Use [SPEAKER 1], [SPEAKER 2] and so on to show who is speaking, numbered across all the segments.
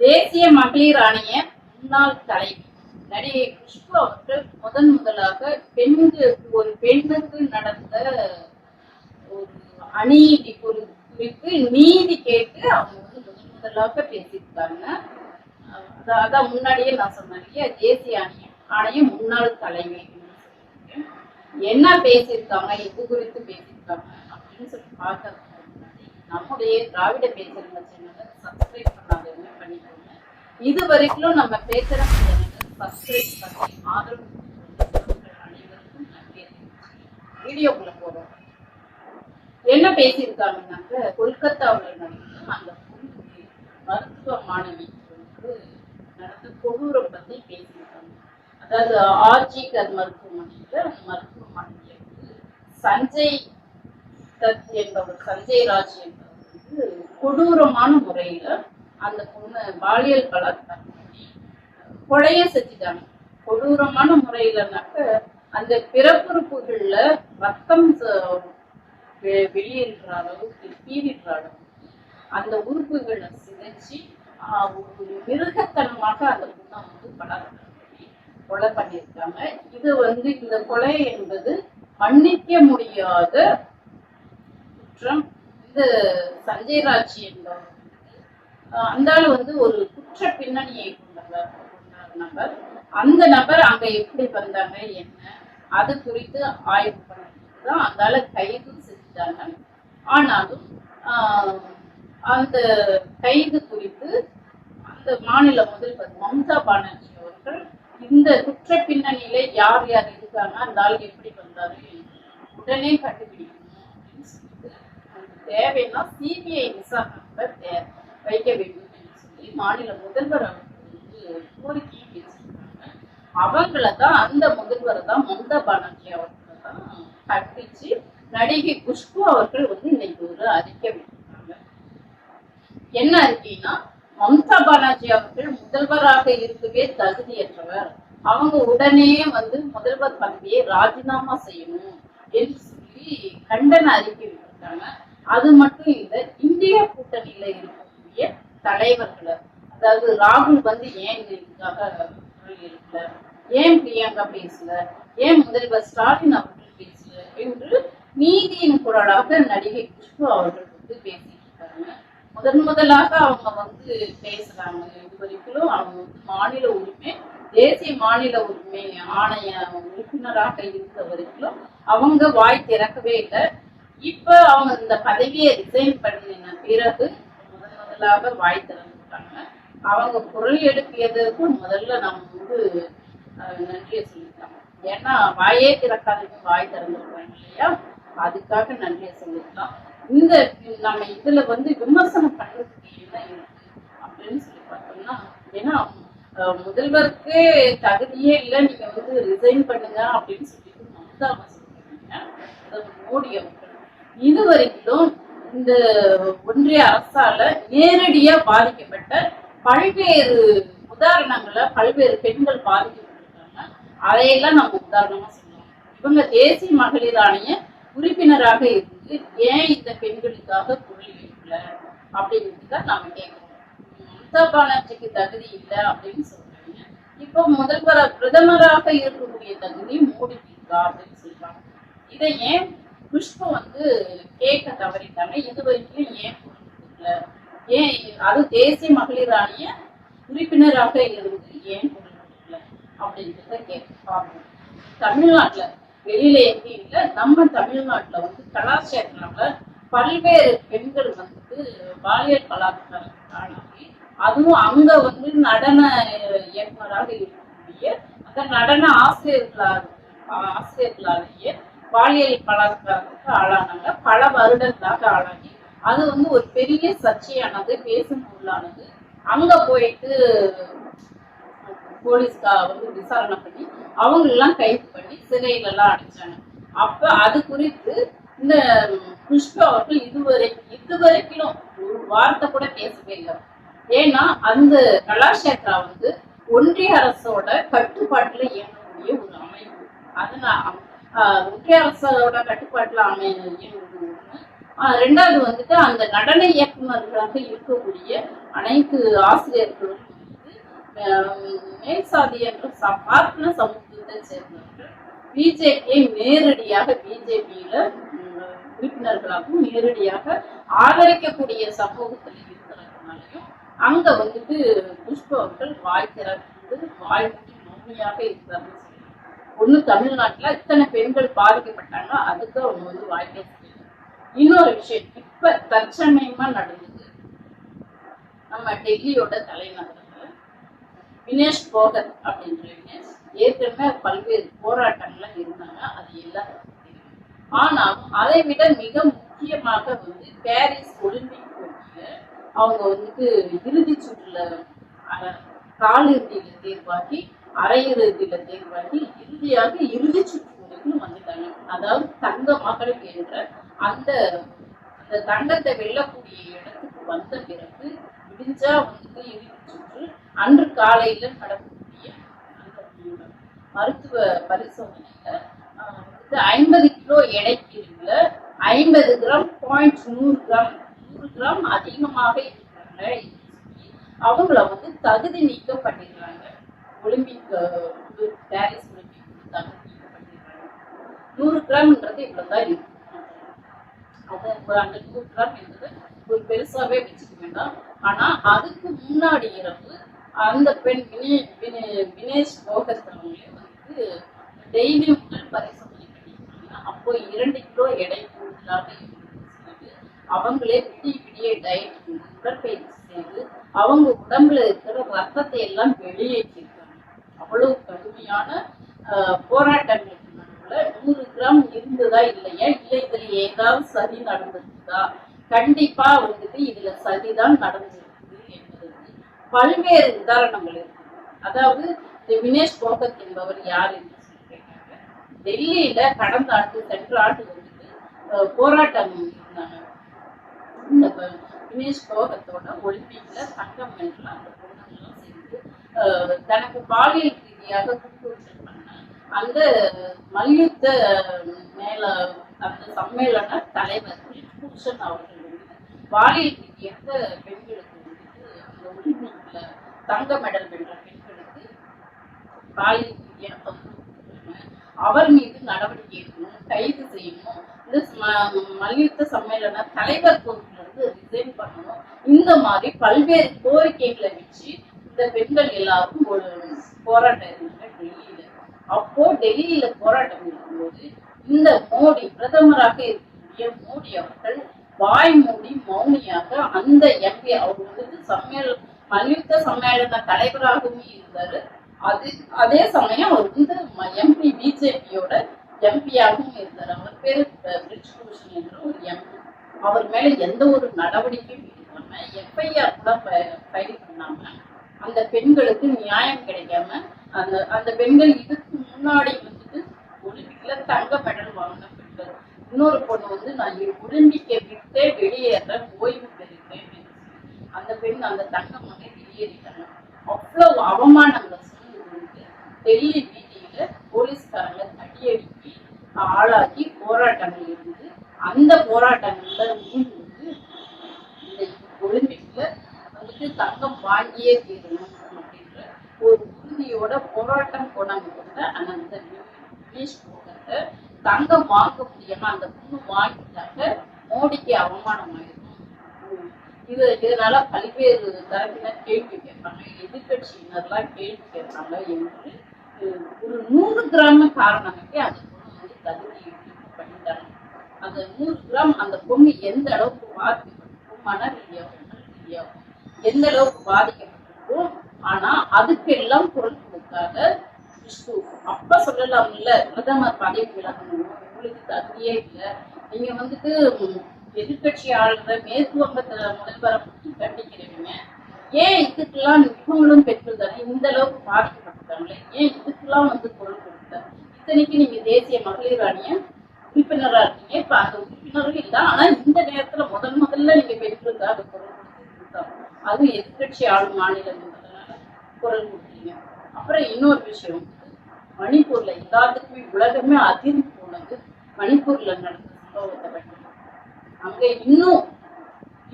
[SPEAKER 1] தேசிய மகளிர் ஆணைய முன்னாள் தலைவி நடிகை குஷ்பு அவர்கள் முதன் முதலாக பெண்ணுக்கு ஒரு பெண்ணுக்கு நடந்த ஒரு அநீதி குறித்து நீதி கேட்டு அவங்க வந்து முதன் முதலாக பேசியிருக்காங்க. அதான் முன்னாடியே நான் சொன்னேன் தேசிய ஆணையம் ஆணையம் முன்னாள் தலைமை என்ன பேசியிருக்காங்க எது குறித்து பேசியிருக்காங்க அப்படின்னு சொல்லி பார்க்கறதுக்கு நம்முடைய திராவிட பேசுகிற சேனலை சப்ஸ்கிரைப் பண்ணாதவங்க பண்ணிக்கோங்க. இது வரைக்கும் நம்ம பேசுற சேனலை சப்ஸ்கிரைப் பண்ணி ஆதரவு அனைவருக்கும் நன்றி. வீடியோக்குள்ள போறோம். என்ன பேசியிருக்காங்கன்னாக்க கொல்கத்தாவில் நடந்து அந்த மருத்துவ மாணவி வந்து நடந்த கொடூரம் பத்தி பேசியிருக்காங்க. அதாவது ஆர்ஜிகர் கர் அந்த மருத்துவ மாணவியை வந்து சஞ்சய் தத் என்பவர் சஞ்சய் ராஜ் என்பவர் வந்து கொடூரமான முறையில அந்த பொண்ணு பாலியல் பலாத்காரம் பண்ணி கொலைய செஞ்சுட்டாங்க. கொடூரமான முறையிலனாக்க அந்த பிறப்புறுப்புகள்ல ரத்தம் வெ- வெளியேறுற அளவுக்கு பீறிடுற அளவுக்கு அந்த உறுப்புகளை சிதைச்சு ஒரு மிருகத்தனமாக அந்த பொண்ணை வந்து பலாத்காரம் கொலை பண்ணியிருக்காங்க. இது வந்து இந்த கொலை என்பது மன்னிக்க முடியாத மற்றும் இந்த சஞ்சய் ராஜ் என்பவர் அந்த ஆள் வந்து ஒரு குற்ற பின்னணியை கொண்டவர் கொண்ட நபர். அந்த நபர் அங்க எப்படி வந்தாங்க என்ன அது குறித்து ஆய்வு பண்ணிட்டு அந்த ஆளை கைது செஞ்சாங்க. ஆனாலும் ஆஹ், அந்த கைது குறித்து அந்த மாநில முதல்வர் மம்தா பானர்ஜி அவர்கள் இந்த குற்ற பின்னணியில யார் யார் இருக்காங்க அந்த ஆள் எப்படி வந்தாரு உடனே கண்டுபிடிக்கும் தேவைன்னா சிபிஐ விசாரணை தே- வைக்க வேண்டும் என்று சொல்லி மாநில முதல்வர் அவர்கள் வந்து கோரிக்கையை பேசியிருக்காங்க அவங்கள தான் அந்த முதல்வரை தான் மம்தா பானர்ஜி அவர்களை தான் கண்டிச்சு நடிகை குஷ்பு அவர்கள் வந்து இன்னைக்கு ஒரு அறிக்கை விட்டிருக்காங்க என்ன அறிக்கைன்னா மம்தா பானர்ஜி அவர்கள் முதல்வராக இருக்கவே தகுதியற்றவர். அவங்க உடனே வந்து முதல்வர் பதவியை ராஜினாமா செய்யணும் என்று சொல்லி கண்டன அறிக்கை விட்டுருக்காங்க அது மட்டும் இல்லை இந்திய கூட்டணியில இருக்கக்கூடிய தலைவர்களை அதாவது ராகுல் வந்து ஏன் இதுக்காக இருக்கல ஏன் பிரியங்கா பேசல? ஏன் முதல்வர் ஸ்டாலின் அவர்கள் பேசல? என்று நீதியின் குரலாக நடிகை குஷ்பு அவர்கள் வந்து பேசிட்டு இருக்காங்க முதன் முதலாக அவங்க வந்து பேசுறாங்க. இது வரைக்கும் அவங்க வந்து மாநில உரிமை தேசிய மாநில உரிமை ஆணைய உறுப்பினராக இருந்த வரைக்கும் அவங்க வாய் திறக்கவே இல்லை. இப்ப அவங்க இந்த பதவியை ரிசைன் பண்ணின பிறகு முதன் முதலாக வாய் திறந்துட்டாங்க. அவங்க குரல் எடுப்பியதற்கு முதல்ல நம்ம வந்து நன்றியை சொல்லிக்கலாம் ஏன்னா வாயே திறக்காதவங்க வாய் திறந்துருக்காங்க இல்லையா? அதுக்காக நன்றியை சொல்லிக்கலாம் இந்த நம்ம இதுல வந்து விமர்சனம் பண்றதுக்கு என்ன இருக்கு அப்படின்னு சொல்லி பார்த்தோம்னா ஏன்னா முதல்வருக்கு தகுதியே இல்லை நீங்க வந்து ரிசைன் பண்ணுங்க அப்படின்னு சொல்லிட்டு மம்தா சொல்றீங்க அதாவது மோடி அவர்கள். இது வரைக்கும் இந்த ஒன்றிய அரசால நேரடியா பாதிக்கப்பட்ட பல்வேறு உதாரணங்களை பல்வேறு பெண்கள் பாதிக்கப்பட்டிருக்காங்க. அதையெல்லாம் நம்ம உதாரணமா சொல்லலாம். இவங்க தேசிய மகளிர் ஆணைய உறுப்பினராக இருந்து ஏன் இந்த பெண்களுக்காக குரல் எழுப்பல அப்படிங்கிறது தான் நாம கேட்கிறோம். மம்தா பானர்ஜிக்கு தகுதி இல்லை அப்படின்னு சொல்றாங்க. இப்போ முதல்வர் பிரதமராக இருக்கக்கூடிய தகுதி மோடிக்கு இருக்கா அப்படின்னு சொல்றாங்க. இதை ஏன் புஷ்பு வந்து கேட்க தவறிட்டாங்க. இது வரைக்கும் ஏன் குரல் ஏன் அது தேசிய மகளிர் ஆணைய உறுப்பினராக இருந்து ஏன் கொடுக்கல? அப்படின்றத கேட்க தமிழ்நாட்டுல வெளியில எங்கேயும் இல்லை. நம்ம தமிழ்நாட்டுல வந்து கலாச்சாரத்துல பல்வேறு பெண்கள் வந்துட்டு பாலியல் பலாத்காரத்துக்கு ஆளாகி அதுவும் அங்க வந்து நடன இயக்குனராக இருக்கக்கூடிய அந்த நடன ஆசிரியர்களாக ஆசிரியர்களாலேயே பாலியல் பலாத்காரத்துக்கு ஆளானாங்க. பல வருடங்களாக ஆளாகி. அது வந்து ஒரு பெரிய சர்ச்சையானது பேசும் பொருளானது அங்க போயிட்டு போலீஸ்கா வந்து விசாரணை பண்ணி அவங்க எல்லாம் கைது பண்ணி சிறையில எல்லாம் அடைச்சாங்க. அப்ப அது குறித்து இந்த புஷ்பா அவர்கள் இதுவரை இதுவரைக்கும் ஒரு வார்த்தை கூட பேசவே இல்லை. ஏன்னா அந்த கலாஷேத்ரா வந்து ஒன்றிய அரசோட கட்டுப்பாட்டுல இயங்கக்கூடிய ஒரு அமைப்பு. அதனால ஆஹ், கட்டுப்பாட்டில் அரசோட ரெண்டாவது வந்துட்டு அந்த நடன இயக்குநர்களாக இருக்கக்கூடிய அனைத்து ஆசிரியர்களும் வந்து மேல் சாதி என்ற ச- பார்ப்பன சமூகத்தை சேர்ந்தவர்கள். பிஜேபியை நேரடியாக பிஜேபியில உறுப்பினர்களாகவும் நேரடியாக ஆதரிக்கக்கூடிய சமூகத்தில் இருக்கிறதுனாலையும் அங்க வந்துட்டு புஷ்ப அவர்கள் வாய் திறந்து வாய் மௌனியாக இருக்கிறார்கள். ஒண்ணு தமிழ்நாட்டுல இத்தனை பெண்கள் பாதிக்கப்பட்டாங்க அதுக்கு அவங்க வந்து வாய் இன்னொரு விஷயம் இப்ப தற்சமயமா நடந்தது. நம்ம டெல்லியோட தலைநகரத்துல வினேஷ் போகத் அப்படின்ற வினேஷ் ஏற்கனவே பல்வேறு போராட்டங்கள்லாம் இருந்தாங்க அது எல்லாருக்கும் ஆனாலும் அதை விட மிக முக்கியமாக வந்து பாரிஸ் ஒலிம்பிக் போட்டியில அவங்க வந்துட்டு இறுதி சுற்றுல காலிறுதியில தேர்வாகி அரையிறுதியில தேர்வாகி இறுதியாக இறுதி சுற்று வந்துட்டாங்க. அதாவது தங்க மகள் என்ற அந்த அந்த தங்கத்தை வெல்லக்கூடிய இடத்துக்கு வந்த பிறகு விடிஞ்சா வந்து இறுதி சுற்று அன்று காலையில நடக்கக்கூடிய அந்த மருத்துவ பரிசோதனையில வந்து ஐம்பது கிலோ எடை ஐம்பது கிராம் பாயிண்ட் நூறு கிராம் நூறு கிராம் அதிகமாக இருக்கிறாங்க. அவங்கள வந்து தகுதி நீக்கம் பண்ணிடுறாங்க ஒலிம்பிக் பாரிஸ் ஒலிம்பிக் நூறு கிராம்ன்றது இவ்வளவுதான் இருக்கு. ஒரு அந்த நூறு கிராம் என்பது ஒரு பெருசாவே வச்சுக்க வேண்டாம். ஆனா அதுக்கு முன்னாடி இரவு அந்த பெண் வினே வினே- வினேஷ் போகத் அவங்களே வந்து டெய்லி உடல் பரிசோதனை பண்ணியிருக்காங்க. அப்போ இரண்டு கிலோ எடை கூடுதலாக இருந்துச்சு சொல்லிட்டு அவங்களே விடிய விடிய டயட் உடற்பயிற்சி செய்து அவங்க உடம்புல இருக்கிற ரத்தத்தை எல்லாம் வெளியேற்றிருக்காங்க. அவ்வளவு கடுமையான ஆஹ், போராட்டங்களுக்கு நூறு கிராம் இருந்ததா இல்லையா? இல்லை இதுல ஏதாவது சதி நடந்திருக்குதா? கண்டிப்பா வந்துட்டு இதுல சதிதான் நடந்திருக்குது என்பதற்கு பல்வேறு உதாரணங்கள் இருக்கு. அதாவது இந்த வினேஷ் போகத் என்பவர் யார் என்று கேட்டாங்க டெல்லியில கடந்த ஆண்டு சென்ற ஆண்டு வந்துட்டு போராட்டம் இருந்தாங்க உமேஷ் ப- வினேஷ் போகத்தோட ஒலிம்பிக்ல தங்கம் வென்ற அந்த பொண்ணுங்களும் சேர்ந்து தனக்கு பாலியல் ரீதியாக துன்புறுத்தல் பண்ண அந்த மல்யுத்த மேல அந்த சம்மேளன தலைவர் பூஷன் அவர்கள் வந்து பாலியல் ரீதியாக பெண்களுக்கு வந்துட்டு அந்த ஒலிம்பிக்ல தங்க மெடல் வென்ற பெண்களுக்கு பாலியல் ரீதியாக தொந்தரவு அவர் மீது நடவடிக்கை எடுக்கணும் கைது செய்யணும். இந்த மல்யுத்த சம்மேளன தலைவர் பொறுப்பு ரிசைன் பண்ணணும் இந்த மாதிரி பல்வேறு கோரிக்கைகளை வச்சு இந்த பெண்கள் எல்லாரும் ஒரு போராட்டம் இருந்தாங்க டெல்லியில அப்போ டெல்லியில போராட்டம் இருக்கும்போது இந்த மோடி பிரதமராக இருக்கக்கூடிய மோடி அவர்கள் வாய் மூடி மௌனியாக அந்த எம்பி அவர் வந்து சம்மேள மல்யுத்த சம்மேளன தலைவராகவும் இருந்தாரு. அது அதே சமயம் அவர் வந்து எம்பி பிஜேபியோட எம்பியாகவும் இருந்தார். அவர் பேரு பிரிட்ஜ் பிரிஜ் பூஷன் என்ற ஒரு எம்பி அவர் மேல எந்த ஒரு நடவடிக்கையும் இல்லாம எஃப்ஐஆர் கூட ஃபைல் பண்ணாம அந்த பெண்களுக்கு நியாயம் கிடைக்காம அந்த அந்த பெண்கள் இதுக்கு முன்னாடி வந்துட்டு ஒலிம்பிக்ல தங்க மெடல் வாங்கின பெண்கள் இன்னொரு பொண்ணு வந்து நான் ஒலிம்பிக்கை விட்டே வெளியேற ஓய்வு பெறுகிறேன் அந்த பெண் அந்த தங்க மகை வெளியேறிட்டாங்க. அவ்வளவு அவமானங்களை சூழ்நிலை கொண்டு டெல்லி வீதியில போலீஸ்காரங்க தடியடிக்கு ஆளாக்கி போராட்டங்கள் இருந்து அந்த போராட்டங்கள்ல மீண்டு இந்த ஒலிம்பிக்ல வந்துட்டு தங்கம் வாங்கியே தீரணும் அப்படின்ற ஒரு உறுதியோட போராட்டம் கொண்டாங்க கூட அந்த வினேஷ் போகத்தை தங்கம் வாங்க முடியாம அந்த பொண்ணு வாங்கிட்டாங்க. மோடிக்கு அவமானம் ஆயிரும் இது இதனால பல்வேறு தரப்பினர் கேள்வி கேட்பாங்க. எதிர்கட்சியினர்லாம் கேள்வி கேட்பாங்க என்று ஒரு நூறு கிராம காரணமாக்கி அது பொண்ணு வந்து தகுதி பண்ணிட்டாங்க. அந்த நூறு கிராம் அந்த பொண்ணு எந்த அளவுக்கு பாதிக்கப்பட்டிருக்கும் மன ரீதியாகவும் உடல் ரீதியாகவும் எந்த அளவுக்கு பாதிக்கப்பட்டிருக்கும் ஆனா அதுக்கெல்லாம் குரல் கொடுக்காத கிறிஸ்து அப்ப சொல்லலாம்ல பிரதமர் பதவி விலகணும். உங்களுக்கு தகுதியே இல்லை. நீங்க வந்துட்டு எதிர்கட்சி எதிர்க்கட்சி ஆளுற மேற்கு வங்கத்துல முதல்வரை பற்றி கண்டிக்கிறீங்க. ஏன் இதுக்கெல்லாம் இவங்களும் பெண்கள் தானே இந்த அளவுக்கு பாதிக்கப்பட்டாங்களே? ஏன் இதுக்கெல்லாம் வந்து குரல் கொடுத்த இத்தனைக்கு நீங்க தேசிய மகளிர் அணியை உறுப்பினரா இருக்கீங்க இப்ப அந்த உறுப்பினரும் இல்லை ஆனா இந்த நேரத்துல முதல் முதல்ல நீங்க பெண்களுக்காக குரல் கொடுத்து அதுவும் எதிர்க்கட்சி ஆளும் மாநிலங்கிறதுனால குரல் கொடுத்தீங்க. அப்புறம் இன்னொரு விஷயம். மணிப்பூர்ல எல்லாத்துக்குமே உலகமே அதிர்ந்து போனது மணிப்பூர்ல நடந்த சம்பவத்தை பற்றி. அங்க இன்னும்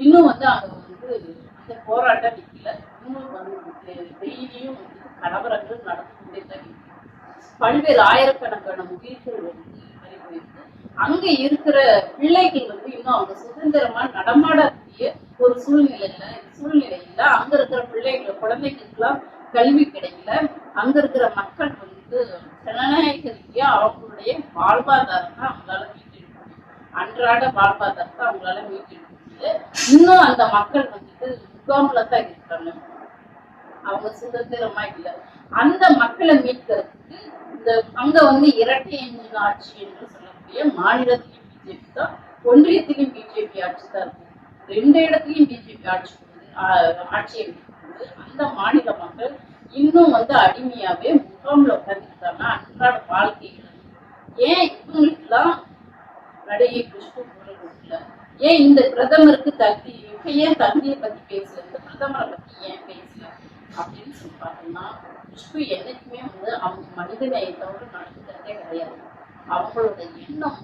[SPEAKER 1] இன்னும் வந்து அங்க வந்து அந்த போராட்டம் நிக்கல. இன்னும் வந்து டெய்லியும் வந்து கலவரங்கள் நடந்து கொண்டே தான் பல்வேறு ஆயிரக்கணக்கான உயிர்கள் வந்து அங்க இருக்கிற பிள்ளைகள் வந்து இன்னும் அவங்க சுதந்திரமா நடமாடக்கூடிய ஒரு சூழ்நிலையில சூழ்நிலையில அங்க இருக்கிற பிள்ளைகள் குழந்தைகளுக்கெல்லாம் கல்வி கிடைக்கல. அங்க இருக்கிற மக்கள் வந்து ஜனநாயக ரீதியா அவங்களுடைய வாழ்வாதாரத்தை அவங்களால மீட்டெடுக்க முடியும் அன்றாட வாழ்வாதாரத்தை அவங்களால மீட்டெடுக்க முடியல இன்னும் அந்த மக்கள் வந்துட்டு முகாம்ல தான் இருக்காங்க. அவங்க சுதந்திரமா இல்ல. அந்த மக்களை மீட்கிறதுக்கு இந்த அங்க வந்து இரட்டை எஞ்சின் ஆட்சி என்று இருக்கக்கூடிய மாநிலத்திலையும் பிஜேபி தான் ஒன்றியத்திலையும் பிஜேபி ஆட்சி தான் இருக்கு ரெண்டு இடத்துலையும் பிஜேபி ஆட்சி கொடுக்குது, ஆட்சியை கொடுக்குது அந்த மாநில மக்கள் இன்னும் வந்து அடிமையாவே முகாம்ல உட்காந்துருக்காங்க அன்றாட வாழ்க்கைகள் ஏன் இவங்களுக்குலாம் நடையை குஷ்பு குரல் கொடுக்கல ஏன் இந்த பிரதமருக்கு தகுதி இப்ப ஏன் தகுதியை பத்தி பேசல? இந்த பிரதமரை பத்தி ஏன் பேசல? அப்படின்னு சொல்லி பார்த்தோம்னா குஷ்பு என்னைக்குமே வந்து அவங்க மனிதநேயத்தோடு நடந்துக்கிறதே கிடையாது. அவங்களோட எண்ணம்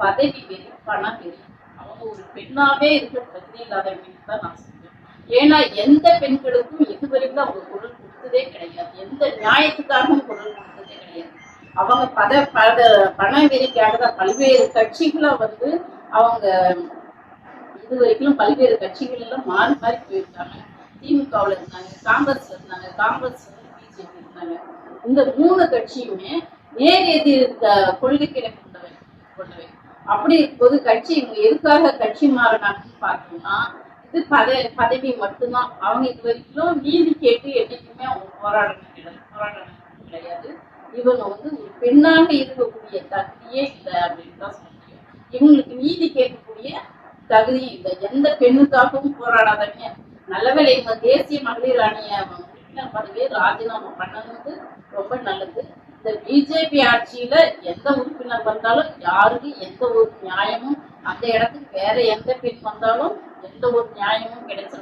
[SPEAKER 1] பதவி வெறி பணம் வெறி அவங்க ஒரு பெண்ணாவே இருக்க தகுதி இல்லாதவங்க தான் நான் சொல்லுவேன் ஏன்னா எந்த பெண்களுக்கும் இதுவரைக்கும் அவங்க குரல் கொடுத்ததே கிடையாது. எந்த நியாயத்துக்காகவும் குரல் கொடுத்ததே கிடையாது. அவங்க பத பத பண வெறிக்காக தான் பல்வேறு கட்சிகளை வந்து அவங்க இது வரைக்கும் பல்வேறு கட்சிகள்ல மாறி மாறி போயிருக்காங்க. திமுகவில் இருந்தாங்க காங்கிரஸ்ல இருந்தாங்க காங்கிரஸ் பிஜேபி இருந்தாங்க. இந்த மூணு கட்சியுமே நேர் இந்த க- கொள்கைகளை கொண்டவை கொண்டவை. அப்படி இருக்கும்போது கட்சி இவங்க எதுக்காக கட்சி மாறினாங்கன்னு பார்த்தோம்னா இது பத பதவி மட்டும்தான். அவங்க இது வரைக்கும் நீதி கேட்டு என்றைக்குமே அவங்க போராடணும் கிடையாது. போராடணும் கிடையாது. இவங்க வந்து ஒரு பெண்ணாக இருக்கக்கூடிய தகுதியே இல்லை அப்படின்னு தான் சொல்ல முடியும் இவங்களுக்கு நீதி கேட்கக்கூடிய தகுதி இல்லை. எந்த பெண்ணுக்காகவும் போராடாதவங்க நல்லவேளை இவங்க தேசிய மகளிர் அணிய உறுப்பினர் பதவியை ராஜினாமா பண்ணது ரொம்ப நல்லது. இந்த பிஜேபி ஆட்சியில எந்த உறுப்பினர் வந்தாலும் யாருக்கு எந்த ஒரு நியாயமும் அந்த இடத்துக்கு வேற எந்த பெண் வந்தாலும் எந்த ஒரு நியாயமும் கிடைச்ச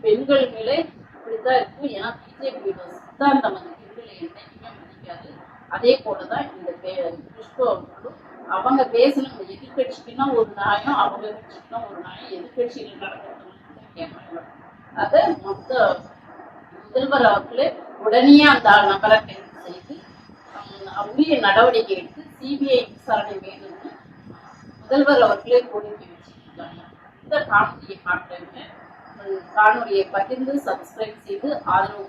[SPEAKER 1] பெண்கள் மேலே இப்படிதான் இருக்கும். ஏன்னா பிஜேபியோட சித்தாந்தம் அந்த பெண்களை என்னைக்குமே மதிக்காது. அதே போலதான் இந்த பே- புஷ்பு அவர்களும் அவங்க பேசணும் எதிர்கட்சிக்குன்னா ஒரு நியாயம் அவங்க கட்சிக்குன்னா ஒரு நியாயம் எதிர்கட்சியில் நடக்கிறது அதை மொத்த முதல்வர் அவர்களே உடனே அந்த நபரை கைது செய்து உரிய நடவடிக்கை எடுத்து சிபிஐ விசாரணை வேணும்னு முதல்வர் அவர்களே கோரிக்கை வச்சிருக்காங்க இந்த காணொலியை பார்க்குறவங்க காணொலியை பகிர்ந்து சப்ஸ்கிரைப் செய்து ஆதரவு